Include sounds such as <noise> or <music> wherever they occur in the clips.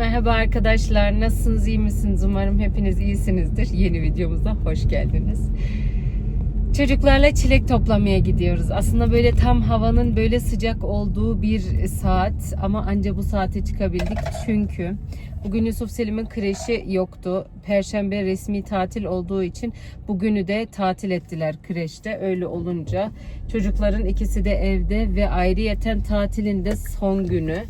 Merhaba arkadaşlar. Nasılsınız? iyi misiniz? Umarım hepiniz iyisinizdir. Yeni videomuza hoş geldiniz. Çocuklarla çilek toplamaya gidiyoruz. Aslında böyle tam havanın böyle sıcak olduğu bir saat ama anca bu saate çıkabildik. Çünkü bugün Yusuf Selim'in kreşi yoktu. Perşembe resmi tatil olduğu için bugünü de tatil ettiler kreşte. Öyle olunca çocukların ikisi de evde ve ayrıyeten tatilin de son günü.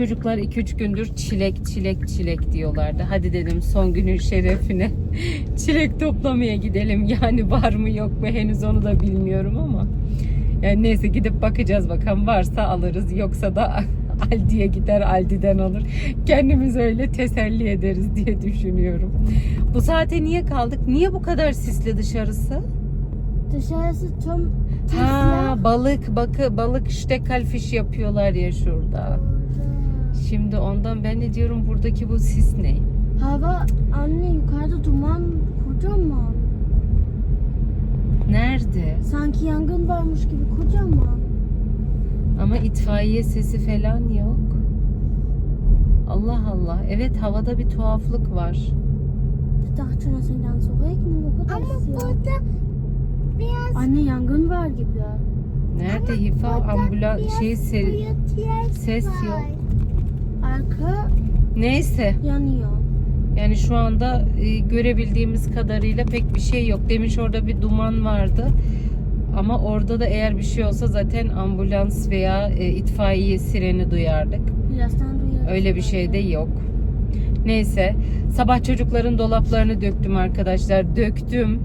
Çocuklar 2-3 gündür çilek çilek çilek diyorlardı. Hadi dedim son günün şerefine <laughs> çilek toplamaya gidelim. Yani var mı yok mu henüz onu da bilmiyorum ama. Yani neyse gidip bakacağız bakalım. Varsa alırız yoksa da <laughs> Aldi'ye gider Aldi'den alır. Kendimiz öyle teselli ederiz diye düşünüyorum. Bu saate niye kaldık? Niye bu kadar sisli dışarısı? Dışarısı tüm Ha balık bakı balık işte kalfiş yapıyorlar ya şurada. Şimdi ondan ben de diyorum buradaki bu sis ne? Hava anne yukarıda duman kocaman. Nerede? Sanki yangın varmış gibi kocaman. Ama itfaiye sesi falan yok. Allah Allah. Evet havada bir tuhaflık var. Dachte, das sind dann kadar Ama burada biraz... Anne yangın var gibi. Nerede Hifa ambulans şey se- ses yok. Arka Neyse. yanıyor. Yani şu anda e, görebildiğimiz kadarıyla pek bir şey yok. Demiş orada bir duman vardı. Ama orada da eğer bir şey olsa zaten ambulans veya e, itfaiye sireni duyardık. Birazdan duyarız. Öyle bir şey de yok. Neyse sabah çocukların dolaplarını döktüm arkadaşlar. Döktüm.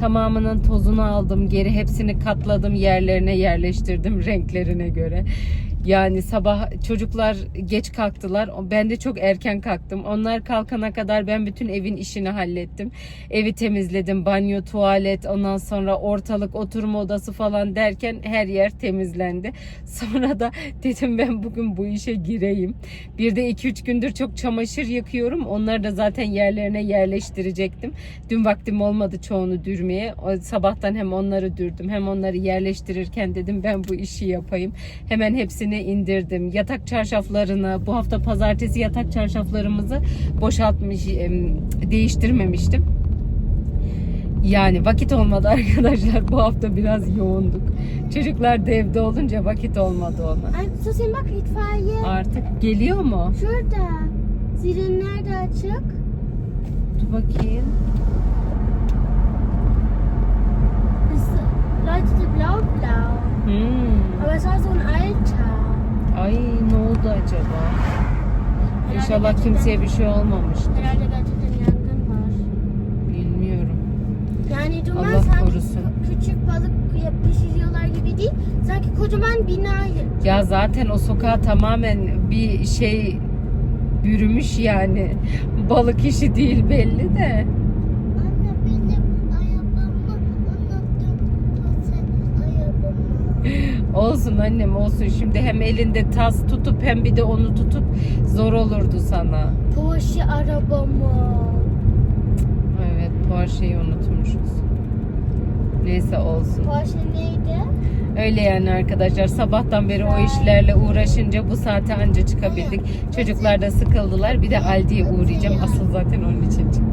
Tamamının tozunu aldım. Geri hepsini katladım. Yerlerine yerleştirdim <laughs> renklerine göre. Yani sabah çocuklar geç kalktılar. Ben de çok erken kalktım. Onlar kalkana kadar ben bütün evin işini hallettim. Evi temizledim. Banyo, tuvalet, ondan sonra ortalık, oturma odası falan derken her yer temizlendi. <laughs> Sonra da dedim ben bugün bu işe gireyim. Bir de 2-3 gündür çok çamaşır yıkıyorum. Onları da zaten yerlerine yerleştirecektim. Dün vaktim olmadı çoğunu dürmeye. O sabahtan hem onları dürdüm hem onları yerleştirirken dedim ben bu işi yapayım. Hemen hepsini indirdim. Yatak çarşaflarını bu hafta pazartesi yatak çarşaflarımızı boşaltmış em, değiştirmemiştim. Yani vakit olmadı <laughs> arkadaşlar. Bu hafta biraz yoğunduk. Çocuklar da evde olunca vakit olmadı ona. Ay, Susin bak itfaiye. Artık geliyor mu? Şurada. Sirenler de açık. Dur bakayım. Es leuchtete blau-blau. Hmm. Aber es war so ein alter. Ay ne oldu acaba? Herhalde İnşallah kimseye bir şey olmamıştır. Herhalde gerçekten yangın var. Bilmiyorum. Yani duman Allah sanki korusun. küçük balık pişiriyorlar gibi değil. Sanki kocaman bina. Ya zaten o sokağa tamamen bir şey bürümüş yani. <laughs> Balık işi değil belli de. Anne benim arabamı anlattım. arabamı. Olsun annem olsun. Şimdi hem elinde tas tutup hem bir de onu tutup zor olurdu sana. Porsche arabamı. Evet Porsche'yi unutmuşuz. Neyse olsun. Porsche neydi? Öyle yani arkadaşlar sabahtan beri o işlerle uğraşınca bu saate anca çıkabildik. Çocuklar da sıkıldılar. Bir de Aldi'ye uğrayacağım. Asıl zaten onun için çıktım.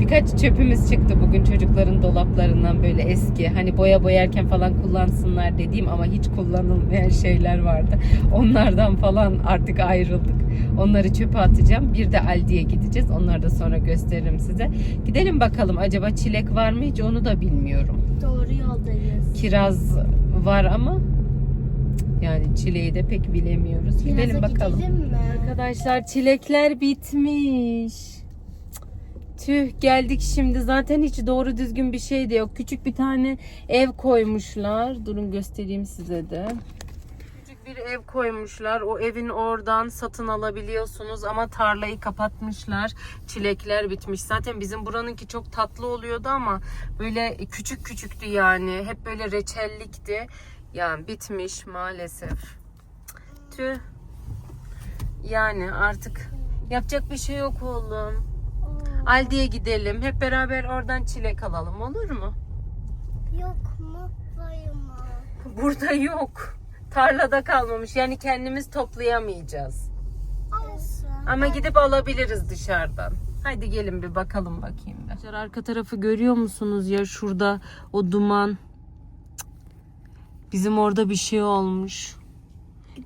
Birkaç çöpümüz çıktı bugün çocukların dolaplarından böyle eski. Hani boya boyarken falan kullansınlar dediğim ama hiç kullanılmayan şeyler vardı. Onlardan falan artık ayrıldık. Onları çöpe atacağım. Bir de Aldi'ye gideceğiz. Onları da sonra gösteririm size. Gidelim bakalım acaba çilek var mı hiç onu da bilmiyorum. Doğru yoldayız. Kiraz var ama yani çileği de pek bilemiyoruz. Gidelim bakalım. Gidelim mi? Arkadaşlar çilekler bitmiş. Tüh geldik şimdi zaten hiç doğru düzgün bir şey de yok. Küçük bir tane ev koymuşlar. Durun göstereyim size de. Küçük bir ev koymuşlar. O evin oradan satın alabiliyorsunuz ama tarlayı kapatmışlar. Çilekler bitmiş. Zaten bizim buranınki çok tatlı oluyordu ama böyle küçük küçüktü yani. Hep böyle reçellikti. Yani bitmiş maalesef. Tüh. Yani artık yapacak bir şey yok oğlum. Aldi'ye gidelim. Hep beraber oradan çilek alalım olur mu? Yok mu? Var mı? Burada yok. Tarlada kalmamış. Yani kendimiz toplayamayacağız. Olsun. Ama gidip alabiliriz dışarıdan. Haydi gelin bir bakalım bakayım da. Arka tarafı görüyor musunuz ya şurada o duman. Bizim orada bir şey olmuş.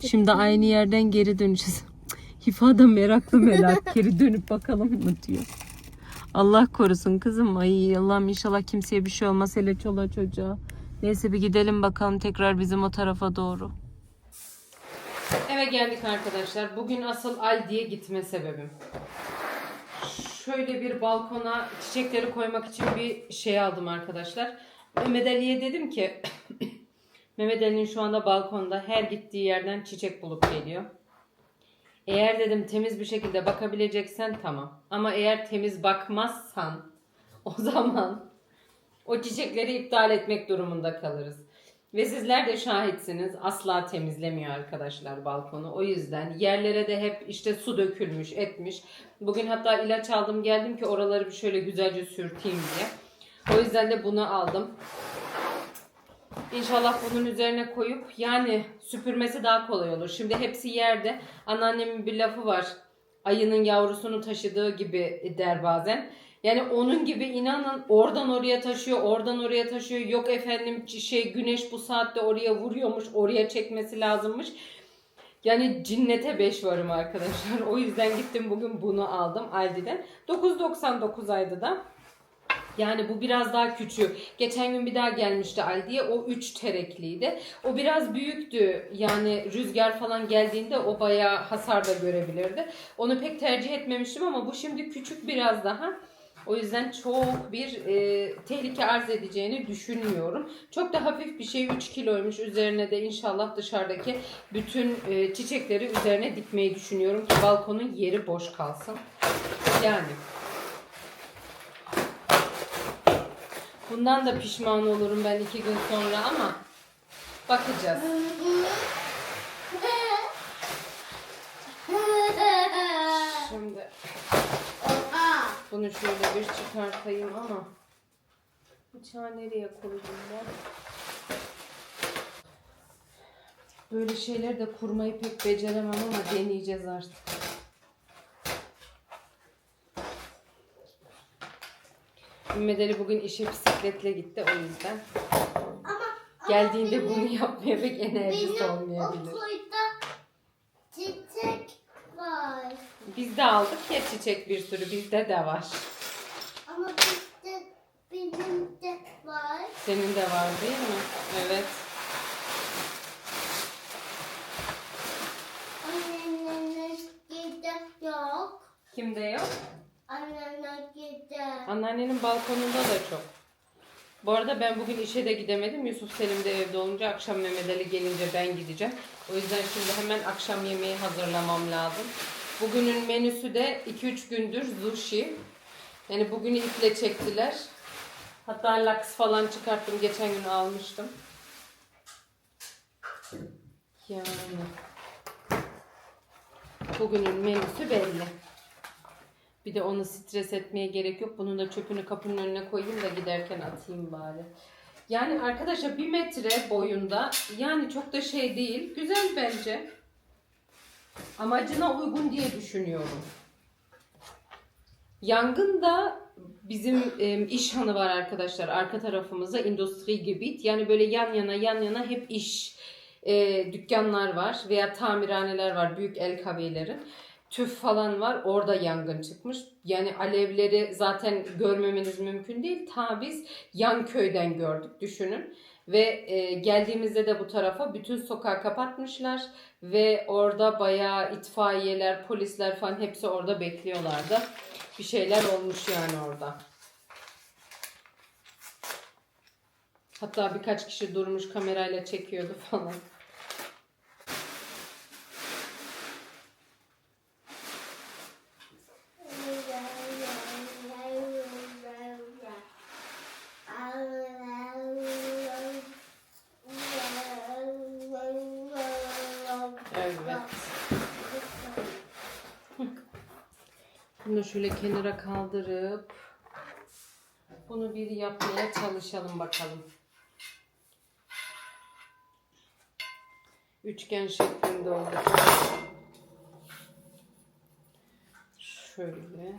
Şimdi aynı yerden geri döneceğiz. <laughs> Hifa da meraklı merak geri dönüp bakalım mı diyor. Allah korusun kızım. Ay Allah'ım inşallah kimseye bir şey olmaz hele çoluğa çocuğa. Neyse bir gidelim bakalım tekrar bizim o tarafa doğru. Eve geldik arkadaşlar. Bugün asıl Aldi'ye gitme sebebim. Şöyle bir balkona çiçekleri koymak için bir şey aldım arkadaşlar. Mehmet Ali'ye dedim ki <coughs> Mehmet Ali'nin şu anda balkonda her gittiği yerden çiçek bulup geliyor. Eğer dedim temiz bir şekilde bakabileceksen tamam. Ama eğer temiz bakmazsan <laughs> o zaman o çiçekleri iptal etmek durumunda kalırız. Ve sizler de şahitsiniz. Asla temizlemiyor arkadaşlar balkonu. O yüzden yerlere de hep işte su dökülmüş, etmiş. Bugün hatta ilaç aldım geldim ki oraları bir şöyle güzelce sürteyim diye. O yüzden de bunu aldım. İnşallah bunun üzerine koyup yani süpürmesi daha kolay olur. Şimdi hepsi yerde. Anneannemin bir lafı var. Ayının yavrusunu taşıdığı gibi der bazen. Yani onun gibi inanın oradan oraya taşıyor, oradan oraya taşıyor. Yok efendim şey güneş bu saatte oraya vuruyormuş, oraya çekmesi lazımmış. Yani cinnete 5 varım arkadaşlar. <laughs> O yüzden gittim bugün bunu aldım Aldi'den. 9.99 aydı da. Yani bu biraz daha küçük. Geçen gün bir daha gelmişti Aldi'ye. O 3 terekliydi. O biraz büyüktü. Yani rüzgar falan geldiğinde o bayağı hasar da görebilirdi. Onu pek tercih etmemiştim ama bu şimdi küçük biraz daha. O yüzden çok bir e, tehlike arz edeceğini düşünmüyorum. Çok da hafif bir şey 3 kiloymuş. Üzerine de inşallah dışarıdaki bütün e, çiçekleri üzerine dikmeyi düşünüyorum ki balkonun yeri boş kalsın. Yani. Bundan da pişman olurum ben iki gün sonra ama bakacağız. Şimdi bunu şöyle bir çıkartayım ama bıçağı nereye koydum ben? Böyle şeyler de kurmayı pek beceremem ama deneyeceğiz artık. Ali bugün işe bisikletle gitti o yüzden. Geldiğinde bunu yapmaya pek enerjisi Benim olmayabilir. okulda çiçek var. Biz de aldık ya çiçek bir sürü bizde de var. Ama bizde benim de var. Senin de var değil mi? Evet. Anneannenin balkonunda da çok. Bu arada ben bugün işe de gidemedim. Yusuf Selim de evde olunca akşam Mehmet Ali gelince ben gideceğim. O yüzden şimdi hemen akşam yemeği hazırlamam lazım. Bugünün menüsü de 2-3 gündür sushi. Yani bugünü iple çektiler. Hatta laks falan çıkarttım. Geçen gün almıştım. Yani. Bugünün menüsü belli. Bir de onu stres etmeye gerek yok. Bunun da çöpünü kapının önüne koyayım da giderken atayım bari. Yani arkadaşlar bir metre boyunda yani çok da şey değil. Güzel bence. Amacına uygun diye düşünüyorum. Yangın da bizim e, iş hanı var arkadaşlar. Arka tarafımızda industri gebit. Yani böyle yan yana yan yana hep iş e, dükkanlar var veya tamirhaneler var. Büyük el kavilerin tüf falan var. Orada yangın çıkmış. Yani alevleri zaten görmemeniz mümkün değil. Ta biz yan köyden gördük düşünün. Ve e, geldiğimizde de bu tarafa bütün sokağı kapatmışlar. Ve orada bayağı itfaiyeler, polisler falan hepsi orada bekliyorlardı. Bir şeyler olmuş yani orada. Hatta birkaç kişi durmuş kamerayla çekiyordu falan. Bunu şöyle kenara kaldırıp bunu bir yapmaya çalışalım bakalım. Üçgen şeklinde oldu. Şöyle.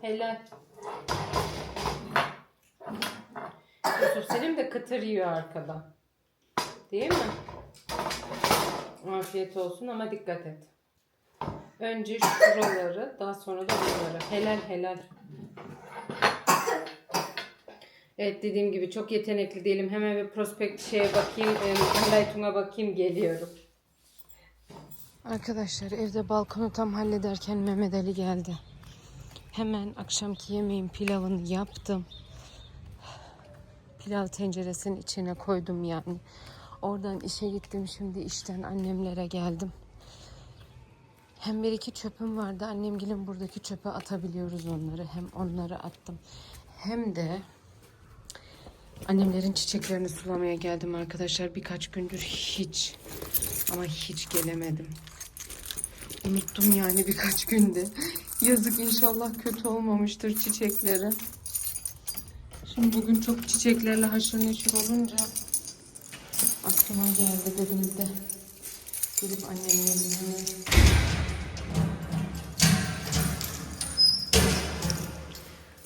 Helal. Yusuf Selim de kıtır yiyor arkadan. Değil mi? Afiyet olsun ama dikkat et. Önce şuraları, daha sonra da bunları. Helal helal. Evet dediğim gibi çok yetenekli değilim. Hemen bir prospekt şeye bakayım, Highlight'uma bakayım geliyorum. Arkadaşlar evde balkonu tam hallederken Mehmet Ali geldi. Hemen akşamki yemeğin pilavını yaptım. Pilav tenceresinin içine koydum yani. Oradan işe gittim şimdi işten annemlere geldim. Hem bir iki çöpüm vardı. Annemgilin buradaki çöpe atabiliyoruz onları. Hem onları attım. Hem de annemlerin çiçeklerini sulamaya geldim arkadaşlar. Birkaç gündür hiç ama hiç gelemedim. Unuttum yani birkaç günde. Yazık inşallah kötü olmamıştır çiçekleri. Şimdi bugün çok çiçeklerle haşır neşir olunca aklıma geldi dedim de gidip annemlerin hemen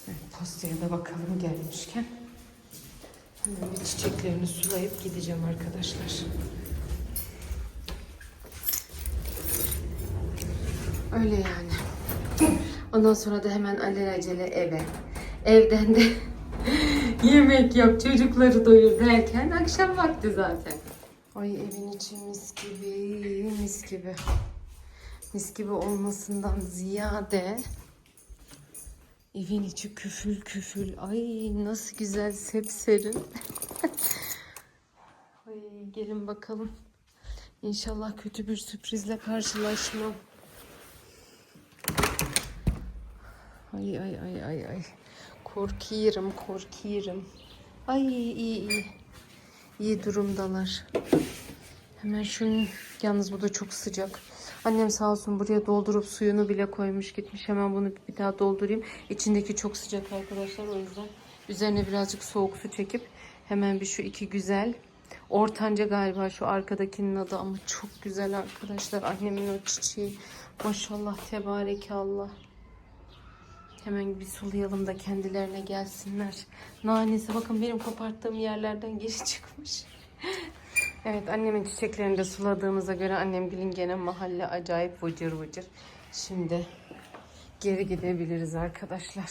Evet, postaya da bakalım gelmişken. Hemen bir çiçeklerini sulayıp gideceğim arkadaşlar. Öyle yani. Ondan sonra da hemen alelacele eve. Evden de <laughs> yemek yap, çocukları doyur derken akşam vakti zaten. Ay evin içi mis gibi, mis gibi. Mis gibi olmasından ziyade evin içi küfül küfül. Ay nasıl güzel sepserin. <laughs> Ay gelin bakalım. İnşallah kötü bir sürprizle karşılaşmam. Ay ay ay ay ay. Korkuyorum, korkuyorum. Ay iyi iyi. İyi durumdalar. Hemen şunun yalnız bu da çok sıcak. Annem sağ olsun buraya doldurup suyunu bile koymuş gitmiş. Hemen bunu bir daha doldurayım. İçindeki çok sıcak arkadaşlar o yüzden. Üzerine birazcık soğuk su çekip hemen bir şu iki güzel Ortanca galiba şu arkadakinin adı ama çok güzel arkadaşlar. Annemin o çiçeği. Maşallah tebarekallah. Hemen bir sulayalım da kendilerine gelsinler. Nanesi bakın benim koparttığım yerlerden geri çıkmış. evet annemin çiçeklerini de suladığımıza göre annem gülün gene mahalle acayip vıcır vıcır. Şimdi geri gidebiliriz arkadaşlar.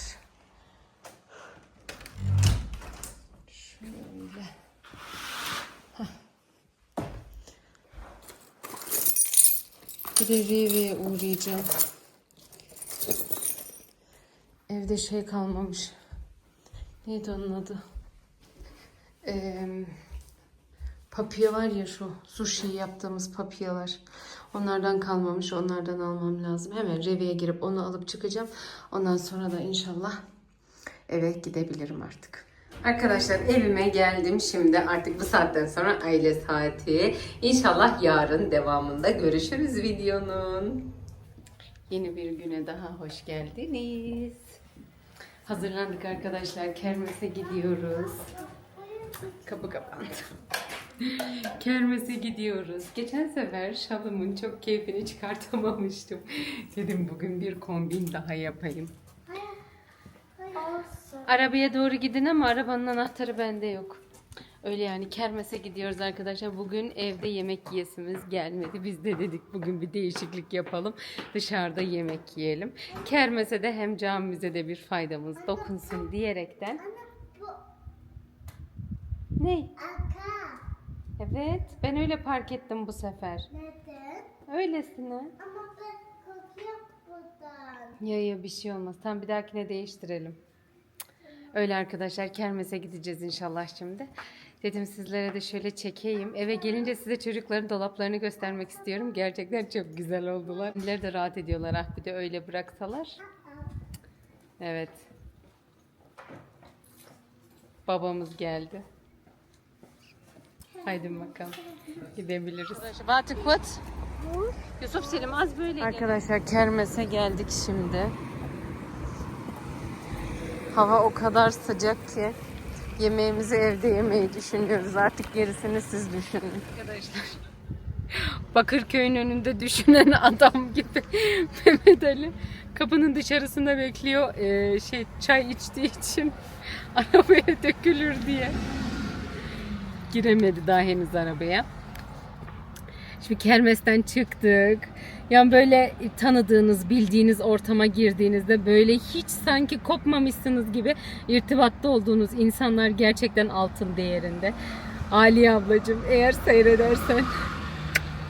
Şöyle. Bir de Rivi'ye uğrayacağım. Evde şey kalmamış. Neydi onun adı? Ee, papya var ya şu sushi yaptığımız papyalar. Onlardan kalmamış. Onlardan almam lazım. Hemen Revi'ye girip onu alıp çıkacağım. Ondan sonra da inşallah eve gidebilirim artık. Arkadaşlar evime geldim şimdi artık bu saatten sonra aile saati. İnşallah yarın devamında görüşürüz videonun. Yeni bir güne daha hoş geldiniz. Hazırlandık arkadaşlar. Kermes'e gidiyoruz. Kapı kapandı. Kermes'e gidiyoruz. Geçen sefer şalımın çok keyfini çıkartamamıştım. Dedim bugün bir kombin daha yapayım. Arabaya doğru gidin ama arabanın anahtarı bende yok. Öyle yani kermese gidiyoruz arkadaşlar. Bugün evde yemek yiyesimiz gelmedi. Biz de dedik bugün bir değişiklik yapalım. Dışarıda yemek yiyelim. Kermese de hem camimize de bir faydamız dokunsun diyerekten. Ne? Aka. Evet ben öyle park ettim bu sefer. Neden? Öylesine. Ama ben korkuyorum buradan. Ya ya bir şey olmaz. Tam bir dahakine değiştirelim. Öyle arkadaşlar kermese gideceğiz inşallah şimdi. Dedim sizlere de şöyle çekeyim. Eve gelince size çocukların dolaplarını göstermek istiyorum. Gerçekten çok güzel oldular. Kendileri de rahat ediyorlar. Ah bir de öyle bıraksalar. Evet. Babamız geldi. Haydi bakalım. Gidebiliriz. What? What? Yusuf Selim az böyle Arkadaşlar kermese geldik şimdi. Hava o kadar sıcak ki yemeğimizi evde yemeyi düşünüyoruz. Artık gerisini siz düşünün. Arkadaşlar Bakırköy'ün önünde düşünen adam gibi <laughs> Mehmet Ali kapının dışarısında bekliyor ee, şey çay içtiği için <laughs> arabaya dökülür diye giremedi daha henüz arabaya. Şimdi kermesten çıktık. Yani böyle tanıdığınız, bildiğiniz ortama girdiğinizde böyle hiç sanki kopmamışsınız gibi irtibatta olduğunuz insanlar gerçekten altın değerinde. Aliye ablacığım eğer seyredersen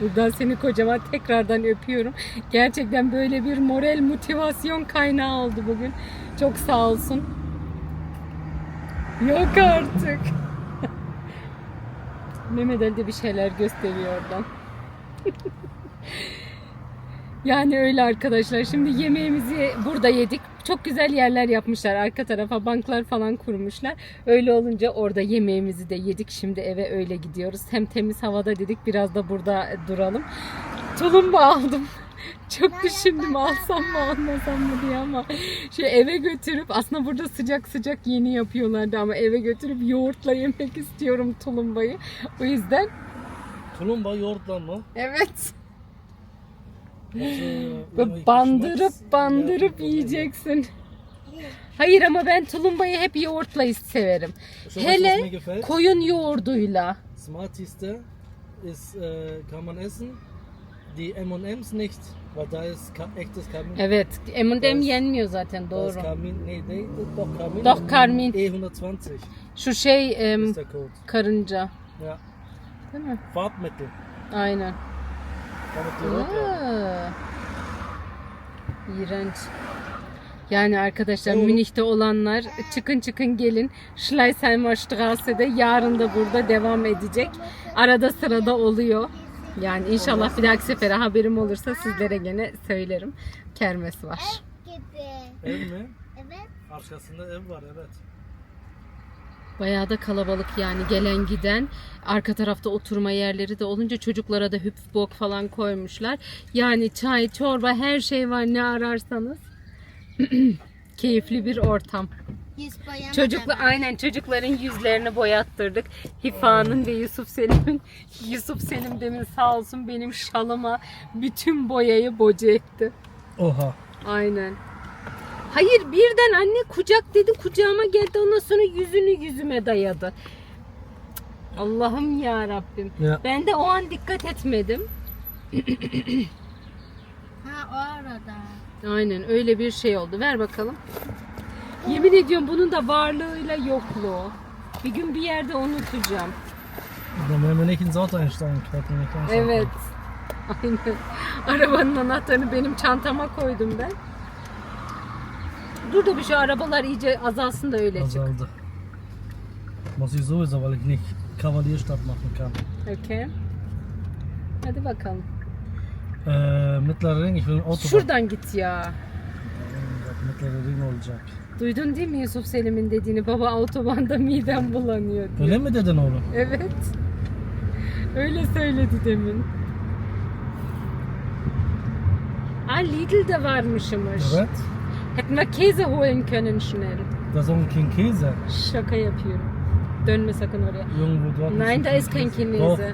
buradan seni kocaman tekrardan öpüyorum. Gerçekten böyle bir moral motivasyon kaynağı oldu bugün. Çok sağ olsun. Yok artık. <laughs> Mehmet Ali de bir şeyler gösteriyor oradan. Yani öyle arkadaşlar. Şimdi yemeğimizi burada yedik. Çok güzel yerler yapmışlar. Arka tarafa banklar falan kurmuşlar. Öyle olunca orada yemeğimizi de yedik. Şimdi eve öyle gidiyoruz. Hem temiz havada dedik biraz da burada duralım. Tulumba aldım. <laughs> Çok düşündüm alsam mı almasam mı diye ama şey eve götürüp aslında burada sıcak sıcak yeni yapıyorlardı ama eve götürüp yoğurtla yemek istiyorum tulumbayı. O yüzden Tulumba yoğurtla mı? evet Böyle bandırıp bandırıp yiyeceksin. Hayır ama ben tulumbayı hep yoğurtla severim. Hele koyun yoğurduyla. Smarteste ist, äh, kann man essen. Die M&M's nicht, weil da ist ka echtes Kamin. Evet, M&M yenmiyor zaten Da doğru. Kamin, nee, nee, doch Kamin. Doch, Karmin. E120 Şu şey em, ist der Code. karınca. Ja, Değil mi? Farbmittel. Aynen. Werden. Aa. İğrenç. Yani arkadaşlar Evet. Münih'te olanlar çıkın çıkın gelin. Schleißheimer Strasse'de yarın da burada devam edecek. Arada sırada oluyor. Yani inşallah bir dahaki sefere haberim olursa sizlere gene söylerim. Kermes var. Ev mi? Evet. Arkasında ev var evet. Bayağı da kalabalık yani gelen giden. Arka tarafta oturma yerleri de olunca çocuklara da hüpfbok falan koymuşlar. Yani çay, çorba her şey var ne ararsanız. <clears throat> Keyifli bir ortam. Yüz boyama Çocukla aynen çocukların yüzlerini boyattırdık. Hifa'nın ve Yusuf Selim'in <laughs> Yusuf Selim demin sağ olsun benim şalıma bütün boyayı boca etti. Oha. Aynen. Hayır birden anne kucak dedi kucağıma geldi ondan sonra yüzünü yüzüme dayadı. Allah'ım ya Rabbim. Ya. Ben de o an dikkat etmedim. Ha o arada. Aynen öyle bir şey oldu. Ver bakalım. Yemin ediyorum bunun da varlığıyla yokluğu. Bir gün bir yerde unutacağım. Dann werden wir nicht ins Auto einsteigen. Knallt mir nicht ins Auto. Evet. Aynen. Arabanın anahtarını benim çantama koydum ben. Dur da bir şu arabalar iyice azalsın da öyle çık. Azaldı. Muss ich sowieso, weil ich nicht Kavalierstadt machen kann. Okey. Hadi bakalım. Äh, Mittlerer Ring, ich will ein Auto Şuradan git ya. Mittlerer Ring olacak. Duydun değil mi Yusuf Selim'in dediğini? Baba otobanda midem bulanıyor diye. Öyle mi dedin oğlum? Evet. Öyle söyledi demin. Aa Lidl de varmışmış. Evet. Hätten wir Käse holen können schnell. Da ist auch kein Käse. Şaka yapıyorum. Dönme sakın oraya. Irgendwo dort. Nein, da ist kein Doch, Chinese.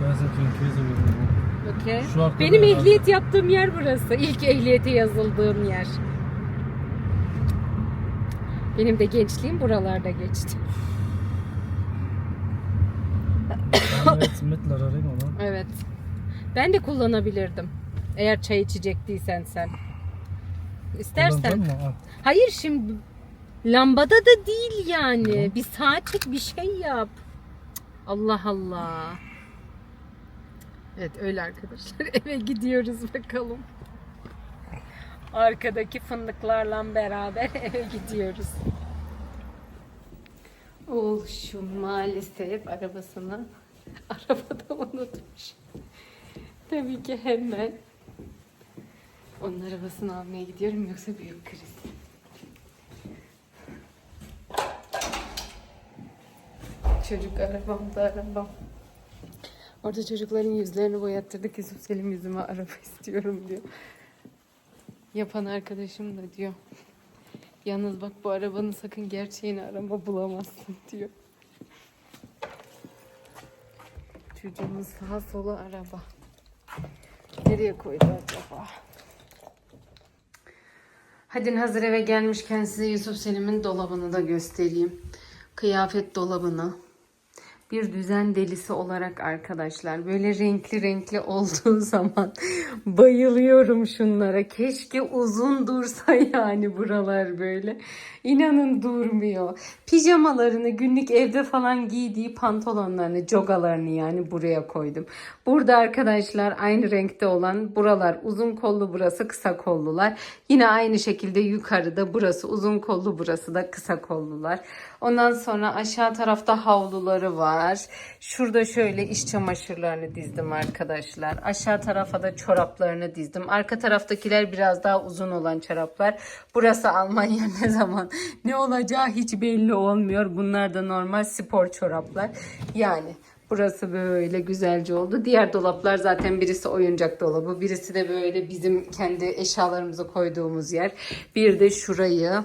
da ist kein Käse irgendwo. Okay. Şu arkada Benim herhalde. ehliyet yaptığım yer burası. İlk ehliyete yazıldığım yer. Benim de gençliğim buralarda geçti. Da haben wir jetzt Mittlerer Ring, oder? Evet. Ben de kullanabilirdim. Eğer çay içecektiysen sen. İstersen. Hayır şimdi lambada da değil yani. Bir saatlik bir şey yap. Allah Allah. Evet öyle arkadaşlar. <laughs> Eve gidiyoruz bakalım. Arkadaki fındıklarla beraber <laughs> eve gidiyoruz. Oğul şu maalesef arabasını <laughs> arabada unutmuş. Tabii ki hemen onun arabasını almaya gidiyorum yoksa büyük kriz. Çocuk arabamda arabam. Orada çocukların yüzlerini boyattırdık. Yusuf Selim yüzüme araba <laughs> istiyorum diyor. Yapan arkadaşım da diyor. Yalnız bak bu arabanın sakın gerçeğini arama bulamazsın diyor. Çocuğumun sağa sola araba. Nereye koydu acaba? Hadi hazır eve gelmişken size Yusuf Selim'in dolabını da göstereyim. Kıyafet dolabını. Bir düzen delisi olarak arkadaşlar böyle renkli renkli olduğu <laughs> zaman bayılıyorum şunlara. Keşke uzun dursa yani buralar böyle. İnanın durmuyor. Pijamalarını günlük evde falan giydiği pantolonlarını, jogalarını yani buraya koydum. Burada arkadaşlar aynı renkte olan buralar uzun kollu burası kısa kollular. Yine aynı şekilde yukarıda burası uzun kollu burası da kısa kollular. Ondan sonra aşağı tarafta havluları var. Şurada şöyle iş çamaşırlarını dizdim arkadaşlar. Aşağı tarafa da çoraplarını dizdim. Arka taraftakiler biraz daha uzun olan çoraplar. Burası Almanya <laughs> ne zaman ne olacağı hiç belli olmuyor. Bunlar da normal spor çoraplar. Yani Burası böyle güzelce oldu. Diğer dolaplar zaten birisi oyuncak dolabı, birisi de böyle bizim kendi eşyalarımızı koyduğumuz yer. Bir de şurayı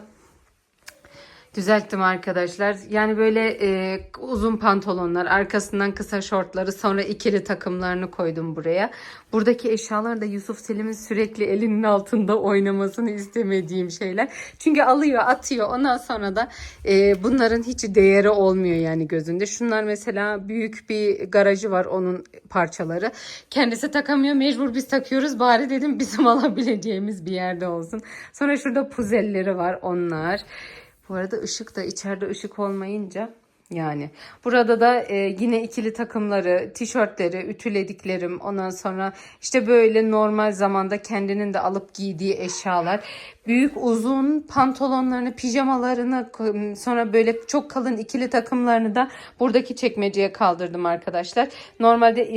Düzelttim arkadaşlar. Yani böyle e, uzun pantolonlar, arkasından kısa şortları, sonra ikili takımlarını koydum buraya. Buradaki eşyalar da Yusuf Selim'in sürekli elinin altında oynamasını istemediğim şeyler. Çünkü alıyor, atıyor. Ondan sonra da e, bunların hiç değeri olmuyor yani gözünde. Şunlar mesela büyük bir garajı var onun parçaları. Kendisi takamıyor, mecbur biz takıyoruz. Bari dedim bizim <laughs> alabileceğimiz bir yerde olsun. Sonra şurada puzelleri var onlar. Bu arada ışık da içeride ışık olmayınca yani. Burada da e, yine ikili takımları, tişörtleri, ütülediklerim. Ondan sonra işte böyle normal zamanda kendinin de alıp giydiği eşyalar. Büyük uzun pantolonlarını, pijamalarını sonra böyle çok kalın ikili takımlarını da buradaki çekmeceye kaldırdım arkadaşlar. Normalde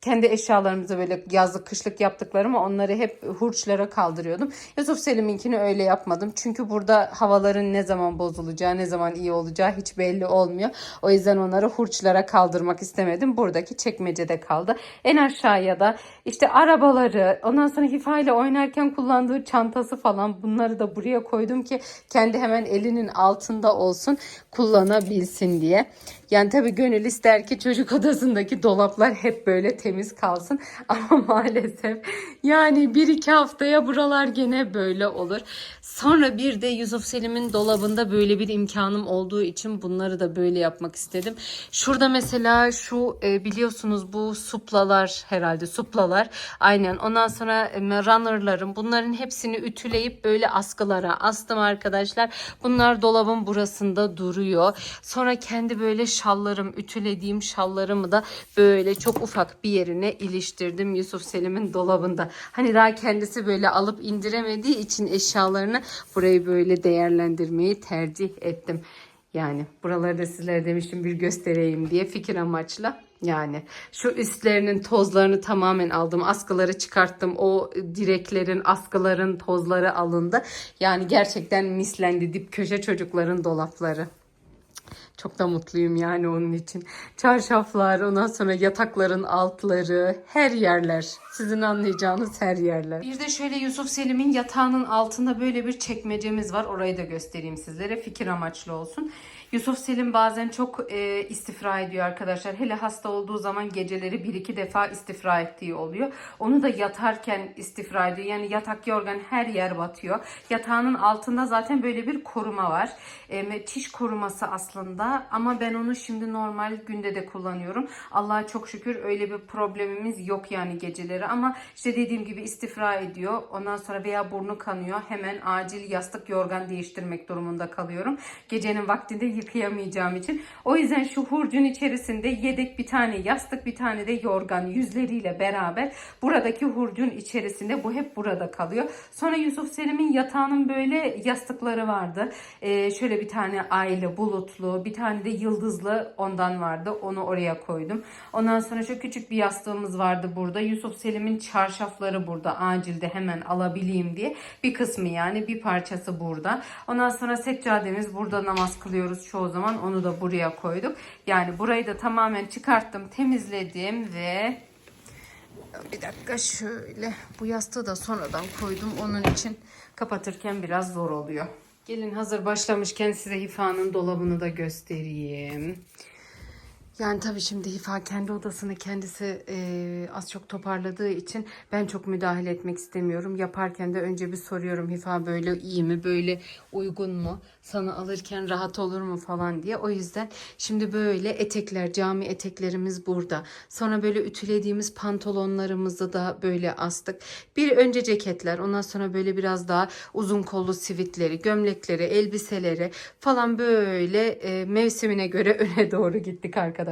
kendi eşyalarımızı böyle yazlık kışlık yaptıklarımı onları hep hurçlara kaldırıyordum. Yusuf Selim'inkini öyle yapmadım. Çünkü burada havaların ne zaman bozulacağı, ne zaman iyi olacağı hiç belli olmuyor. O yüzden onları hurçlara kaldırmak istemedim. Buradaki çekmecede kaldı. En aşağıya da işte arabaları, ondan sonra Hifa ile oynarken kullandığı çantası falan bunları da buraya koydum ki kendi hemen elinin altında olsun kullanabilsin diye. Yani tabii gönül ister ki çocuk odasındaki dolaplar hep böyle temiz kalsın. <laughs> Ama maalesef yani bir iki haftaya buralar gene böyle olur. Sonra bir de Yusuf Selim'in dolabında böyle bir imkanım olduğu için bunları da böyle yapmak istedim. Şurada mesela şu e, biliyorsunuz bu suplalar herhalde suplalar. Aynen ondan sonra e, runnerlarım bunların hepsini ütüleyip böyle askılara astım arkadaşlar. Bunlar dolabın burasında duruyor. Sonra kendi böyle şallarım, ütülediğim şallarımı da böyle çok ufak bir yerine iliştirdim Yusuf Selim'in dolabında. Hani daha kendisi böyle alıp indiremediği için eşyalarını burayı böyle değerlendirmeyi tercih ettim. Yani buraları da sizlere demiştim bir göstereyim diye fikir amaçla. Yani şu üstlerinin tozlarını tamamen aldım. Askıları çıkarttım. O direklerin, askıların tozları alındı. Yani gerçekten mislendi dip köşe çocukların dolapları. Çok da mutluyum yani onun için. Çarşaflar, ondan sonra yatakların altları, her yerler. Sizin anlayacağınız her yerler. Bir de şöyle Yusuf Selim'in yatağının altında böyle bir çekmecemiz var. Orayı da göstereyim sizlere. Fikir amaçlı olsun. Yusuf Selim bazen çok e, istifra ediyor arkadaşlar. Hele hasta olduğu zaman geceleri bir iki defa istifra ettiği oluyor. Onu da yatarken istifra ediyor. Yani yatak yorgan her yer batıyor. Yatağının altında zaten böyle bir koruma var. E, çiş koruması aslında ama ben onu şimdi normal günde de kullanıyorum. Allah'a çok şükür öyle bir problemimiz yok yani geceleri ama işte dediğim gibi istifra ediyor. Ondan sonra veya burnu kanıyor. Hemen acil yastık yorgan değiştirmek durumunda kalıyorum. Gecenin vaktinde yıkayamayacağım için. O yüzden şu hurcun içerisinde yedek bir tane yastık bir tane de yorgan yüzleriyle beraber buradaki hurcun içerisinde bu hep burada kalıyor. Sonra Yusuf Selim'in yatağının böyle yastıkları vardı. Ee, şöyle bir tane aile bulutlu bir tane de yıldızlı ondan vardı. Onu oraya koydum. Ondan sonra şu küçük bir yastığımız vardı burada. Yusuf Selim'in çarşafları burada acilde hemen alabileyim diye. Bir kısmı yani bir parçası burada. Ondan sonra seccademiz burada namaz kılıyoruz çoğu zaman onu da buraya koyduk. Yani burayı da tamamen çıkarttım, temizledim ve bir dakika şöyle bu yastığı da sonradan koydum. Onun için kapatırken biraz zor oluyor. Gelin hazır başlamışken size Hifa'nın dolabını da göstereyim. Yani tabii şimdi Hifa kendi odasını kendisi e, az çok toparladığı için ben çok müdahale etmek istemiyorum. Yaparken de önce bir soruyorum Hifa böyle iyi mi, böyle uygun mu, sana alırken rahat olur mu falan diye. O yüzden şimdi böyle etekler, cami eteklerimiz burada. Sonra böyle ütülediğimiz pantolonlarımızı da böyle astık. Bir önce ceketler, ondan sonra böyle biraz daha uzun kollu sivitleri, gömlekleri, elbiseleri falan böyle e, mevsimine göre <laughs> öne doğru gittik arkadaşlar.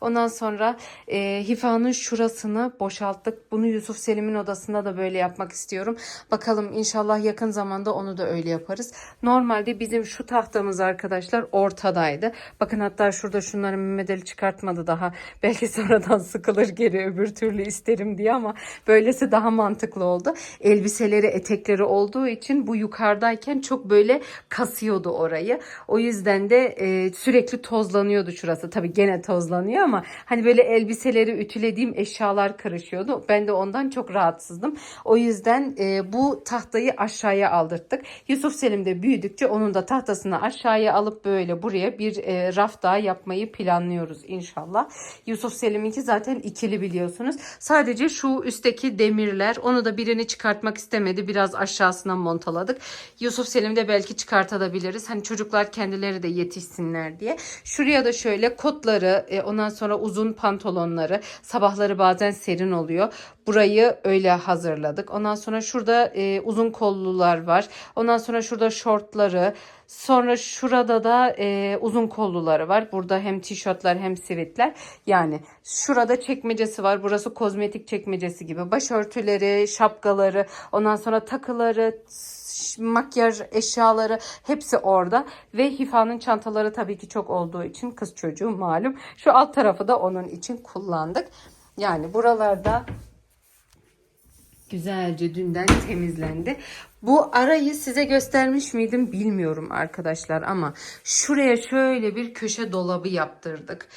Ondan sonra e, Hifa'nın şurasını boşalttık. Bunu Yusuf Selim'in odasında da böyle yapmak istiyorum. Bakalım inşallah yakın zamanda onu da öyle yaparız. Normalde bizim şu tahtamız arkadaşlar ortadaydı. Bakın hatta şurada şunların Mehmet Ali çıkartmadı daha. <laughs> Belki sonradan sıkılır geri öbür türlü isterim diye ama böylesi daha mantıklı oldu. Elbiseleri, etekleri olduğu için bu yukarıdayken çok böyle kasıyordu orayı. O yüzden de e, sürekli tozlanıyordu şurası. Tabii gene tozlanıyor ama hani böyle elbiseleri ütülediğim eşyalar karışıyordu. Ben de ondan çok rahatsızdım. O yüzden e, bu tahtayı aşağıya aldırttık. Yusuf Selim de büyüdükçe onun da tahtasını aşağıya alıp böyle buraya bir e, raf daha yapmayı planlıyoruz inşallah. Yusuf Selim'inki zaten ikili biliyorsunuz. Sadece şu üstteki demirler onu da birini çıkartmak istemedi. Biraz aşağısına montaladık. Yusuf Selim de belki çıkartabiliriz. Hani çocuklar kendileri de yetişsinler diye. Şuraya da şöyle kotları e, ondan sonra uzun pantolonları sabahları bazen serin oluyor. Burayı öyle hazırladık. Ondan sonra şurada e, uzun kollular var. Ondan sonra şurada şortları. Sonra şurada da e, uzun kolluları var. Burada hem tişörtler hem sivitler. Yani şurada çekmecesi var. Burası kozmetik çekmecesi gibi. Başörtüleri, şapkaları, ondan sonra takıları, makyaj eşyaları hepsi orada. Ve Hifa'nın çantaları tabii ki çok olduğu için kız çocuğu malum. Şu alt tarafı da onun için kullandık. Yani buralarda güzelce dünden temizlendi. Bu arayı size göstermiş miydim bilmiyorum arkadaşlar ama şuraya şöyle bir köşe dolabı yaptırdık.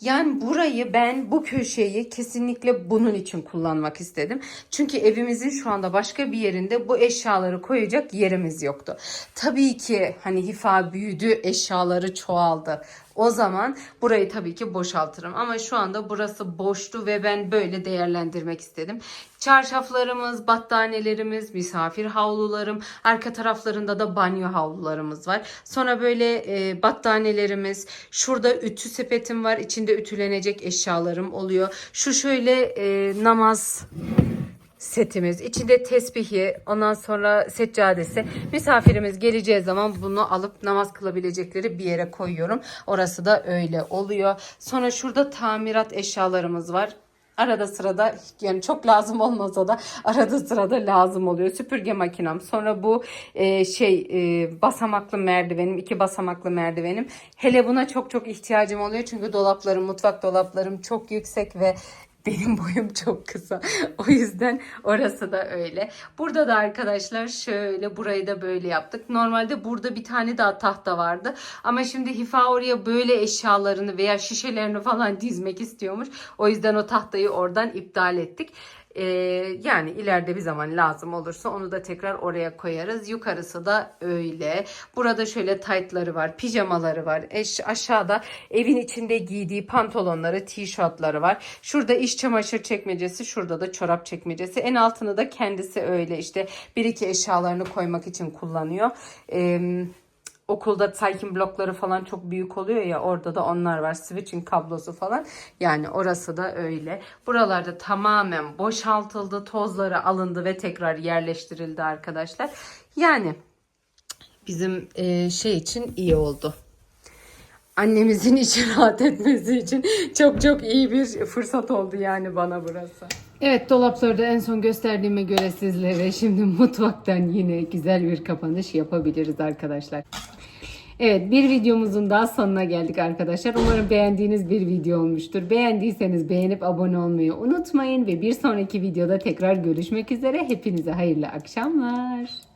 Yani burayı ben bu köşeyi kesinlikle bunun için kullanmak istedim. Çünkü evimizin şu anda başka bir yerinde bu eşyaları koyacak yerimiz yoktu. Tabii ki hani hifa büyüdü, eşyaları çoğaldı. O zaman burayı tabii ki boşaltırım. Ama şu anda burası boştu ve ben böyle değerlendirmek istedim. Çarşaflarımız, battaniyelerimiz, misafir havlularım, arka taraflarında da banyo havlularımız var. Sonra böyle e, battaniyelerimiz, şurada ütü sepetim var. İçinde ütülenecek eşyalarım oluyor. Şu şöyle e, namaz setimiz. İçinde tesbihi, ondan sonra seccadesi. Misafirimiz geleceği zaman bunu alıp namaz kılabilecekleri bir yere koyuyorum. Orası da öyle oluyor. Sonra şurada tamirat eşyalarımız var. Arada sırada yani çok lazım olmasa da arada sırada lazım oluyor. Süpürge makinem. Sonra bu e, şey e, basamaklı merdivenim. iki basamaklı merdivenim. Hele buna çok çok ihtiyacım oluyor. Çünkü dolaplarım, mutfak dolaplarım çok yüksek ve benim boyum çok kısa. O yüzden orası da öyle. Burada da arkadaşlar şöyle burayı da böyle yaptık. Normalde burada bir tane daha tahta vardı. Ama şimdi Hifa oraya böyle eşyalarını veya şişelerini falan dizmek istiyormuş. O yüzden o tahtayı oradan iptal ettik. Ee, yani ileride bir zaman lazım olursa onu da tekrar oraya koyarız. Yukarısı da öyle. Burada şöyle taytları var, pijamaları var. Eş, aşağıda evin içinde giydiği pantolonları, tişörtleri var. Şurada iş çamaşır çekmecesi, şurada da çorap çekmecesi. En altını da kendisi öyle işte bir iki eşyalarını koymak için kullanıyor. Ee, okulda saykin blokları falan çok büyük oluyor ya orada da onlar var. Switch'in kablosu falan. Yani orası da öyle. Buralarda tamamen boşaltıldı. Tozları alındı ve tekrar yerleştirildi arkadaşlar. Yani bizim e, şey için iyi oldu. Annemizin <laughs> içi rahat etmesi için çok çok iyi bir fırsat oldu yani bana burası. Evet dolapları da en son gösterdiğime göre sizlere şimdi mutfaktan yine güzel bir kapanış yapabiliriz arkadaşlar. Evet bir videomuzun daha sonuna geldik arkadaşlar. Umarım beğendiğiniz bir video olmuştur. Beğendiyseniz beğenip abone olmayı unutmayın ve bir sonraki videoda tekrar görüşmek üzere. Hepinize hayırlı akşamlar.